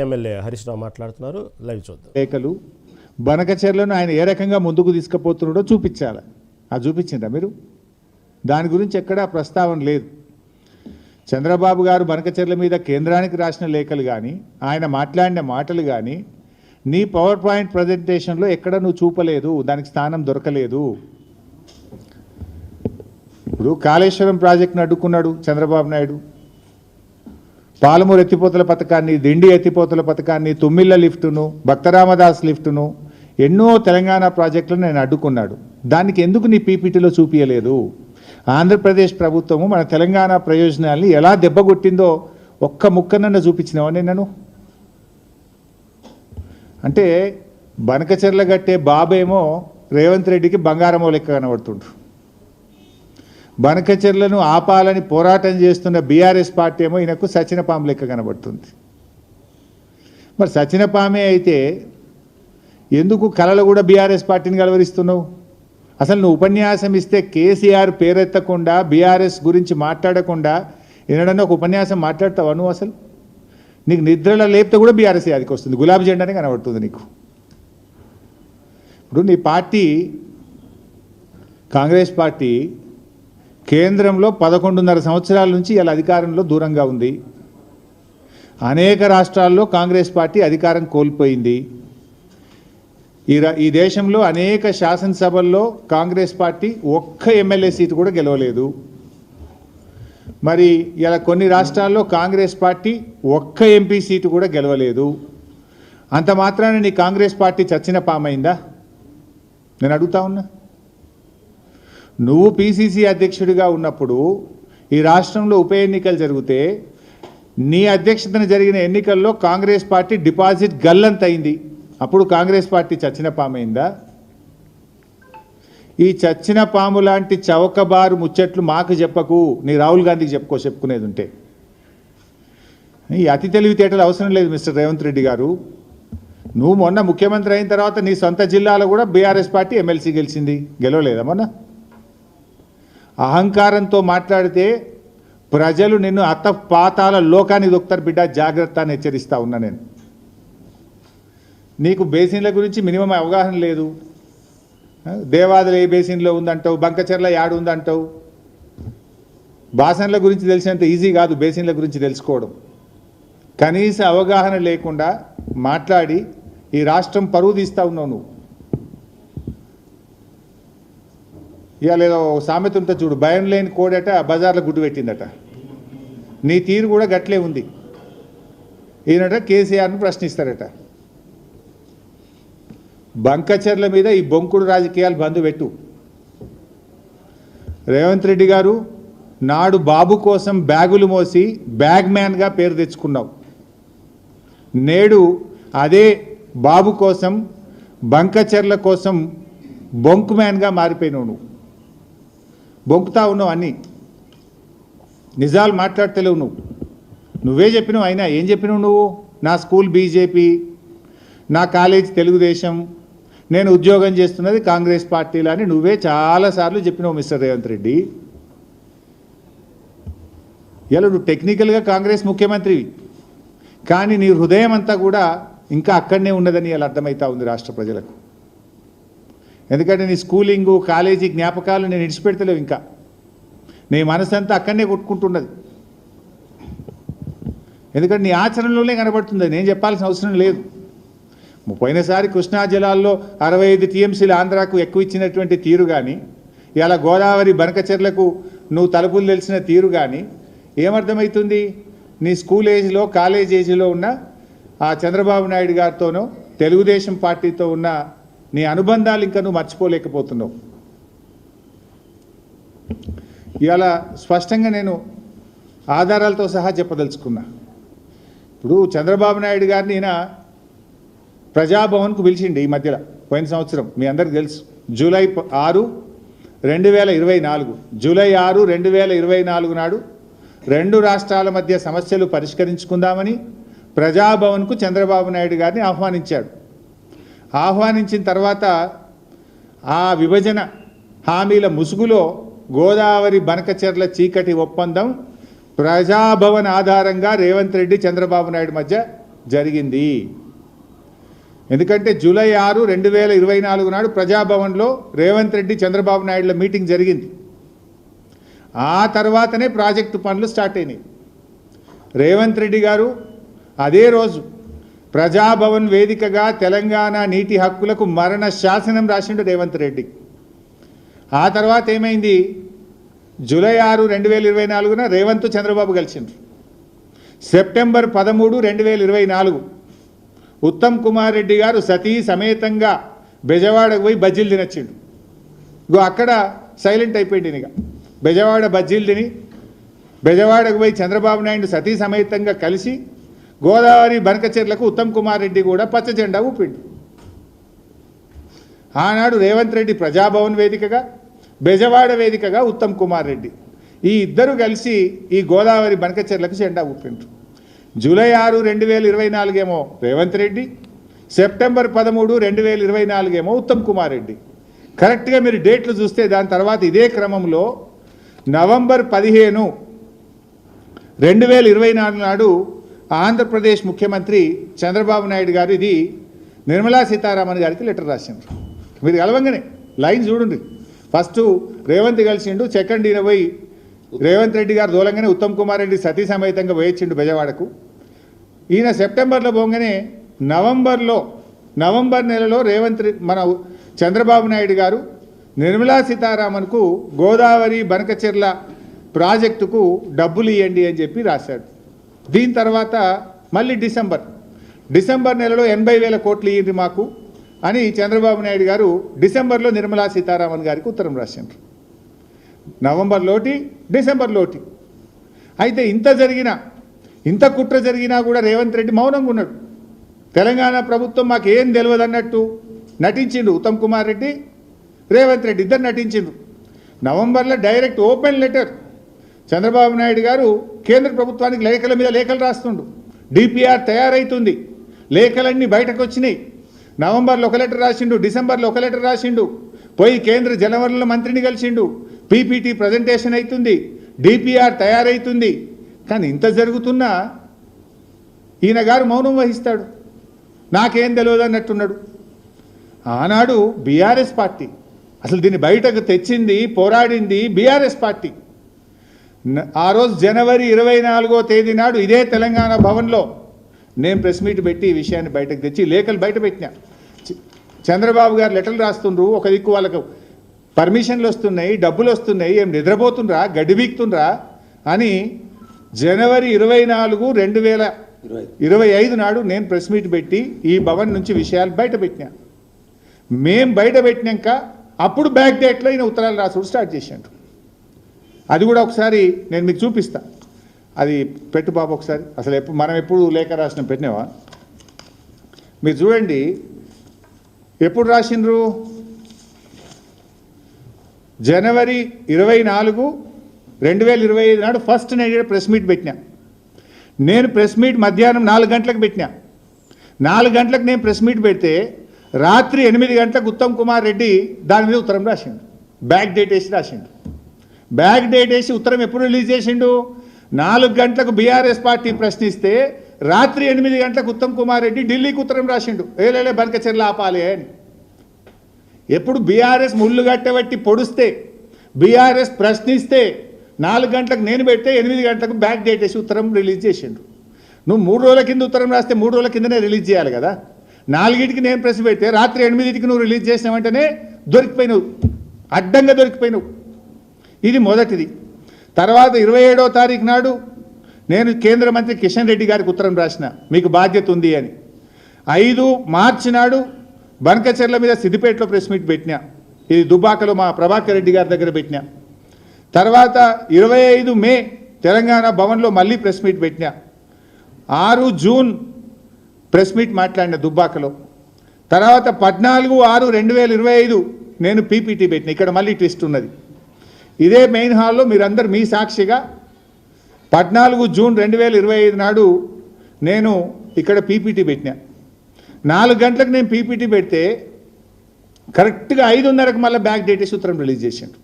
MLA Harish Rao మాట్లాడుతున్నారు. Live చూద్దాం. లేఖలు బనకచెర్లను ఆయన ఏ రకంగా ముందుకు తీసుకుపోతున్నాడో చూపించాలి. అది చూపించిందా మీరు? దాని గురించి ఎక్కడా ప్రస్తావన లేదు. చంద్రబాబు గారు బనకచెర్ల మీద కేంద్రానికి రాసిన లేఖలు కానీ ఆయన మాట్లాడిన మాటలు కానీ నీ పవర్ పాయింట్ ప్రజెంటేషన్లో ఎక్కడ నువ్వు చూపలేదు దానికి స్థానం దొరకలేదు. ఇప్పుడు కాళేశ్వరం ప్రాజెక్టును అడ్డుకున్నాడు చంద్రబాబు నాయుడు. పాలమూరు ఎత్తిపోతల పథకాన్ని దిండి ఎత్తిపోతల పథకాన్ని తుమ్మిళ్ళ లిఫ్టును భక్తరామదాస్ లిఫ్టును ఎన్నో తెలంగాణ ప్రాజెక్టులను నేను అడ్డుకున్నాడు. దానికి ఎందుకు నీ పీపీటీలో చూపించలేదు ఆంధ్రప్రదేశ్ ప్రభుత్వము మన తెలంగాణ ప్రయోజనాల్ని ఎలా దెబ్బగొట్టిందో ఒక్క ముక్కనన్న చూపించినావా నేను అంటే బనకచెర్ల గట్టే బాబేమో రేవంత్ రెడ్డికి బంగారమో లెక్క కనబడుతుండ్రు. బనకచెర్లను ఆపాలని పోరాటం చేస్తున్న బీఆర్ఎస్ పార్టీ ఏమో ఈయనకు సచినపాము లెక్క కనబడుతుంది. మరి సచినపామే అయితే ఎందుకు కళలు కూడా బీఆర్ఎస్ పార్టీని కలవరిస్తున్నావు? అసలు నువ్వు ఉపన్యాసం ఇస్తే కేసీఆర్ పేరెత్తకుండా బీఆర్ఎస్ గురించి మాట్లాడకుండా ఏనాడన్నా ఒక ఉపన్యాసం మాట్లాడతావా నువ్వు అసలు? నీకు నిద్రలో లేపితే కూడా బీఆర్ఎస్ యాదికి వస్తుంది. గులాబీ జెండానే కనబడుతుంది నీకు. ఇప్పుడు నీ పార్టీ కాంగ్రెస్ పార్టీ కేంద్రంలో పదకొండున్నర సంవత్సరాల నుంచి ఇలా అధికారంలో దూరంగా ఉంది. అనేక రాష్ట్రాల్లో కాంగ్రెస్ పార్టీ అధికారం కోల్పోయింది. ఈ రా- ఈ దేశంలో అనేక శాసనసభల్లో కాంగ్రెస్ పార్టీ ఒక్క ఎమ్మెల్యే సీటు కూడా గెలవలేదు. మరి ఇలా కొన్ని రాష్ట్రాల్లో కాంగ్రెస్ పార్టీ ఒక్క ఎంపీ సీటు కూడా గెలవలేదు. అంత మాత్రాన నీ కాంగ్రెస్ పార్టీ చచ్చిన పామైందా? నేను అడుగుతా ఉన్నా. నువ్వు పిసిసి అధ్యక్షుడిగా ఉన్నప్పుడు ఈ రాష్ట్రంలో ఉప ఎన్నికలు జరిగితే నీ అధ్యక్షతన జరిగిన ఎన్నికల్లో కాంగ్రెస్ పార్టీ డిపాజిట్ గల్లంత అయింది అప్పుడు కాంగ్రెస్ పార్టీ చచ్చిన పామైందా? ఈ చచ్చిన పాము లాంటి చౌకబారు ముచ్చట్లు మాకు చెప్పకు. నీ రాహుల్ గాంధీకి చెప్పుకో చెప్పుకునేది ఉంటే. ఈ అతి తెలివితేటలు అవసరం లేదు మిస్టర్ రేవంత్ రెడ్డి గారు. నువ్వు మొన్న ముఖ్యమంత్రి అయిన తర్వాత నీ సొంత జిల్లాలో కూడా బీఆర్ఎస్ పార్టీ ఎమ్మెల్సీ గెలిచింది. గెలవలేదా మొన్న? అహంకారంతో మాట్లాడితే ప్రజలు నిన్ను అత్త పాతాల లోకానికి దొక్కుతారు బిడ్డ జాగ్రత్త అని హెచ్చరిస్తా ఉన్నా నేను. నీకు బేసిన్ల గురించి మినిమం అవగాహన లేదు. దేవాదులు ఏ బేసిన్లో ఉందంటావు? బంకచెర్ల యాడు ఉందంటావు? బాసన్ల గురించి తెలిసినంత ఈజీ కాదు బేసిన్ల గురించి తెలుసుకోవడం. కనీస అవగాహన లేకుండా మాట్లాడి ఈ రాష్ట్రం పరువు తీస్తా ఉన్నావు నువ్వు. ఇవాళ ఏదో సామెత ఉంటే చూడు భయం లేని కోడట బజార్లో గుడ్డు పెట్టిందట. నీ తీరు కూడా గట్లే ఉంది. ఈయనట కేసీఆర్ను ప్రశ్నిస్తారట. బంకచర్ల మీద ఈ బొంకుడు రాజకీయాలు బంద్ పెట్టు. రేవంత్ రెడ్డి గారు నాడు బాబు కోసం బ్యాగులు మోసి బ్యాగ్ మ్యాన్గా పేరు తెచ్చుకున్నావు. నేడు అదే బాబు కోసం బంకచెర్ల కోసం బొంకు మ్యాన్గా మారిపోయినావు నువ్వు. బొంకుతా ఉన్నావు అన్నీ. నిజాలు మాట్లాడతలేవు నువ్వు. నువ్వే చెప్పినావు అయినా ఏం చెప్పినావు నువ్వు? నా స్కూల్ బీజేపీ నా కాలేజ్ తెలుగుదేశం నేను ఉద్యోగం చేస్తున్నది కాంగ్రెస్ పార్టీలో అని నువ్వే చాలాసార్లు చెప్పినావు మిస్టర్ రేవంత్ రెడ్డి. ఇలా నువ్వు టెక్నికల్గా కాంగ్రెస్ ముఖ్యమంత్రివి. కానీ నీ హృదయం అంతా కూడా ఇంకా అక్కడనే ఉన్నదని ఇలా అర్థమవుతా ఉంది రాష్ట్ర ప్రజలకు. ఎందుకంటే నీ స్కూలింగు కాలేజీ జ్ఞాపకాలు నేను ఇడిచిపెడతలేవు ఇంకా. నీ మనసు అంతా అక్కడనే కొట్టుకుంటున్నది. ఎందుకంటే నీ ఆచరణలోనే కనబడుతుంది. నేను చెప్పాల్సిన అవసరం లేదు. పోయినసారి కృష్ణా జలాల్లో అరవై ఐదు టీఎంసీలు ఆంధ్రాకు ఎక్కువ ఇచ్చినటువంటి తీరు కానీ ఇలా గోదావరి బనకచెర్లకు నువ్వు తలుపులు తెలిసిన తీరు కానీ ఏమర్థమవుతుంది నీ స్కూల్ ఏజ్లో కాలేజ్ ఏజ్లో ఉన్న ఆ చంద్రబాబు నాయుడు గారితోనో తెలుగుదేశం పార్టీతో ఉన్న నీ అనుబంధాలు ఇంకా నువ్వు మర్చిపోలేకపోతున్నావు. ఇవాళ స్పష్టంగా నేను ఆధారాలతో సహా చెప్పదలుచుకున్నా. ఇప్పుడు చంద్రబాబు నాయుడు గారిని ఈయన ప్రజాభవన్కు పిలిచిండి ఈ మధ్యలో పోయిన సంవత్సరం. మీ అందరికి తెలుసు. జూలై ఆరు రెండు వేల ఇరవై నాలుగు. జూలై ఆరు రెండు వేల ఇరవై నాలుగు నాడు రెండు రాష్ట్రాల మధ్య సమస్యలు పరిష్కరించుకుందామని ప్రజాభవన్కు చంద్రబాబు నాయుడు గారిని ఆహ్వానించాడు. ఆహ్వానించిన తర్వాత ఆ విభజన హామీల ముసుగులో గోదావరి బనకచెర్ల చీకటి ఒప్పందం ప్రజాభవన్ ఆధారంగా రేవంత్ రెడ్డి చంద్రబాబు నాయుడు మధ్య జరిగింది. ఎందుకంటే జూలై ఆరు రెండు వేల ఇరవై నాలుగు నాడు ప్రజాభవన్లో రేవంత్ రెడ్డి చంద్రబాబు నాయుడుల మీటింగ్ జరిగింది. ఆ తర్వాతనే ప్రాజెక్టు పనులు స్టార్ట్ అయినాయి. రేవంత్ రెడ్డి గారు అదే రోజు ప్రజాభవన్ వేదికగా తెలంగాణ నీటి హక్కులకు మరణ శాసనం రాసిండు రేవంత్ రెడ్డి. ఆ తర్వాత ఏమైంది? జూలై ఆరు రెండు వేల ఇరవై నాలుగున రేవంత్ చంద్రబాబు కలిసిండ్రు. సెప్టెంబర్ పదమూడు రెండు వేల ఇరవై నాలుగు. ఉత్తమ్ కుమార్ రెడ్డి గారు సతీ సమేతంగా బెజవాడకు పోయి బజ్జీలు తినొచ్చిండు. ఇగో అక్కడ సైలెంట్ అయిపోయింది ఇక బెజవాడ బజ్జీలు తిని బెజవాడకు పోయి చంద్రబాబు నాయుడు సతీ సమేతంగా కలిసి గోదావరి బనకచెర్లకు ఉత్తమ్ కుమార్ రెడ్డి కూడా పచ్చ జెండా ఊపిండు. ఆనాడు రేవంత్ రెడ్డి ప్రజాభవన్ వేదికగా బెజవాడ వేదికగా ఉత్తమ్ కుమార్ రెడ్డి. ఈ ఇద్దరు కలిసి ఈ గోదావరి బనకచెర్లకు జెండా ఊపిండ్రు. జూలై ఆరు రెండు వేల ఇరవై నాలుగేమో రేవంత్ రెడ్డి సెప్టెంబర్ పదమూడు రెండు వేల ఇరవై నాలుగేమో ఉత్తమ్ కుమార్ రెడ్డి. కరెక్ట్గా మీరు డేట్లు చూస్తే దాని తర్వాత ఇదే క్రమంలో నవంబర్ పదిహేను రెండు వేల ఇరవై నాలుగు నాడు ఆంధ్రప్రదేశ్ ముఖ్యమంత్రి చంద్రబాబు నాయుడు గారు ఇది నిర్మలా సీతారామన్ గారికి లెటర్ రాసిండ్రు. మీరు కలవంగానే లైన్ చూడండి. ఫస్ట్ రేవంత్ కలిసిండు సెకండ్ ఈయన పోయి రేవంత్ రెడ్డి గారు దూలంగానే ఉత్తమ్ కుమార్ రెడ్డి సతీ సమేతంగా వేయించిండు బెజవాడకు. ఈయన సెప్టెంబర్లో పోగానే నవంబర్లో నవంబర్ నెలలో రేవంత్ మన చంద్రబాబు నాయుడు గారు నిర్మలా సీతారామన్కు గోదావరి బనకచెర్ల ప్రాజెక్టుకు డబ్బులు ఇవ్వండి అని చెప్పి రాశాడు. దీని తర్వాత మళ్ళీ డిసెంబర్. డిసెంబర్ నెలలో ఎనభై వేల కోట్లు ఇయ్యింది మాకు అని చంద్రబాబు నాయుడు గారు డిసెంబర్లో నిర్మలా సీతారామన్ గారికి ఉత్తరం రాసిండ్రు. నవంబర్లోటి డిసెంబర్లోటి అయితే ఇంత జరిగినా ఇంత కుట్ర జరిగినా కూడా రేవంత్ రెడ్డి మౌనంగా ఉన్నాడు. తెలంగాణ ప్రభుత్వం మాకు ఏం తెలియదు అన్నట్టు నటించిండు ఉత్తమ్ కుమార్ రెడ్డి రేవంత్ రెడ్డి ఇద్దరు నటించిండ్రు. నవంబర్లో direct open letter Chandrababu Naidu గారు కేంద్ర ప్రభుత్వానికి లేఖల మీద లేఖలు రాస్తుండు. డిపిఆర్ తయారైతుంది. లేఖలన్నీ బయటకు వచ్చినాయి నవంబర్లో ఒక లెటర్ రాసిండు డిసెంబర్లో ఒక లెటర్ రాసిండు. పోయి కేంద్ర జలవనరుల మంత్రిని కలిసిండు. పీపీటీ ప్రజెంటేషన్ అవుతుంది డిపిఆర్ తయారైతుంది. కానీ ఇంత జరుగుతున్నా ఈయన గారు మౌనం వహిస్తాడు. నాకేం తెలియదు అన్నట్టున్నాడు. ఆనాడు బీఆర్ఎస్ పార్టీ అసలు దీన్ని బయటకు తెచ్చింది పోరాడింది బీఆర్ఎస్ పార్టీ. ఆ రోజు జనవరి ఇరవై నాలుగో తేదీ నాడు ఇదే తెలంగాణ భవన్లో నేను ప్రెస్ మీట్ పెట్టి ఈ విషయాన్ని బయటకు తెచ్చి లేఖలు బయట పెట్టినా. చంద్రబాబు గారు లెటర్లు రాస్తుండ్రు ఒక దిక్కు వాళ్ళకు పర్మిషన్లు వస్తున్నాయి డబ్బులు వస్తున్నాయి ఏం నిద్రపోతుండ్రా గడ్డి బీక్తుండ్రా అని జనవరి ఇరవై నాలుగు రెండు వేల ఇరవై. ఐదు నాడు నేను ప్రెస్ మీట్ పెట్టి ఈ భవన్ నుంచి విషయాలు బయట పెట్టినా. మేం బయట పెట్టినాక అప్పుడు బ్యాక్ డేట్లో ఈయన ఉత్తరాలు రాసుడు స్టార్ట్ చేశాడు అది కూడా ఒకసారి నేను మీకు చూపిస్తా. అది పెట్టు బాబు ఒకసారి. అసలు ఎప్పుడు మనం ఎప్పుడు లేఖ రాసిన పెట్టినావా? మీరు చూడండి. ఎప్పుడు రాసిండ్రు? జనవరి ఇరవై నాలుగు రెండు వేల ఇరవై ఐదు నాడు ఫస్ట్ నేను ప్రెస్ మీట్ పెట్టినా. నేను ప్రెస్ మీట్ మధ్యాహ్నం నాలుగు గంటలకు పెట్టినా. నాలుగు గంటలకు నేను ప్రెస్ మీట్ పెడితే రాత్రి ఎనిమిది గంటలకు ఉత్తమ్ కుమార్ రెడ్డి దాని మీద ఉత్తరం రాసిండు. బ్యాక్ డేట్ వేసి రాసిండు. బ్యాక్ డేట్ వేసి ఉత్తరం ఎప్పుడు రిలీజ్ చేసిండు? నాలుగు గంటలకు బీఆర్ఎస్ పార్టీ ప్రశ్నిస్తే రాత్రి ఎనిమిది గంటలకు ఉత్తమ్ కుమార్ రెడ్డి ఢిల్లీకి ఉత్తరం రాసిండు. ఏలేలే బనకచెర్ల ఆపాలి అని. ఎప్పుడు బీఆర్ఎస్ ముళ్ళు గట్టబట్టి పొడిస్తే బీఆర్ఎస్ ప్రశ్నిస్తే నాలుగు గంటలకు నేను పెడితే ఎనిమిది గంటలకు బ్యాక్ డేట్ వేసి ఉత్తరం రిలీజ్ చేసిండు. నువ్వు మూడు రోజుల కింద ఉత్తరం రాస్తే మూడు రోజుల కిందనే రిలీజ్ చేయాలి కదా? నాలుగింటికి నేను ప్రెస్ పెడితే రాత్రి ఎనిమిదింటికి నువ్వు రిలీజ్ చేసిన వెంటనే దొరికిపోయినావు. అడ్డంగా దొరికిపోయినావు. ఇది మొదటిది. తర్వాత ఇరవై ఏడవ తారీఖు నాడు నేను కేంద్ర మంత్రి కిషన్ రెడ్డి గారికి ఉత్తరం రాసిన మీకు బాధ్యత ఉంది అని. ఐదు మార్చి నాడు బనకచెర్ల మీద సిద్దిపేటలో ప్రెస్ మీట్ పెట్టినా ఇది దుబాకలో మా ప్రభాకర్ రెడ్డి గారి దగ్గర పెట్టినా. తర్వాత ఇరవై ఐదు మే తెలంగాణ భవన్లో మళ్ళీ ప్రెస్ మీట్ పెట్టినా. ఆరు జూన్ ప్రెస్ మీట్ మాట్లాడిన దుబ్బాకలో తర్వాత పద్నాలుగు ఆరు రెండు వేల ఇరవై ఐదు నేను పీపీటీ పెట్టిన. ఇక్కడ మళ్ళీ ట్విస్ట్ ఉన్నది. ఇదే మెయిన్ హాల్లో మీరందరు మీ సాక్షిగా పద్నాలుగు జూన్ రెండు వేల ఇరవై ఐదు నాడు నేను ఇక్కడ పీపీటీ పెట్టినా. నాలుగు గంటలకు నేను పీపీటీ పెడితే కరెక్ట్గా ఐదున్నరకు మళ్ళీ బ్యాక్ డేట్ సూత్రం రిలీజ్ చేసిండు.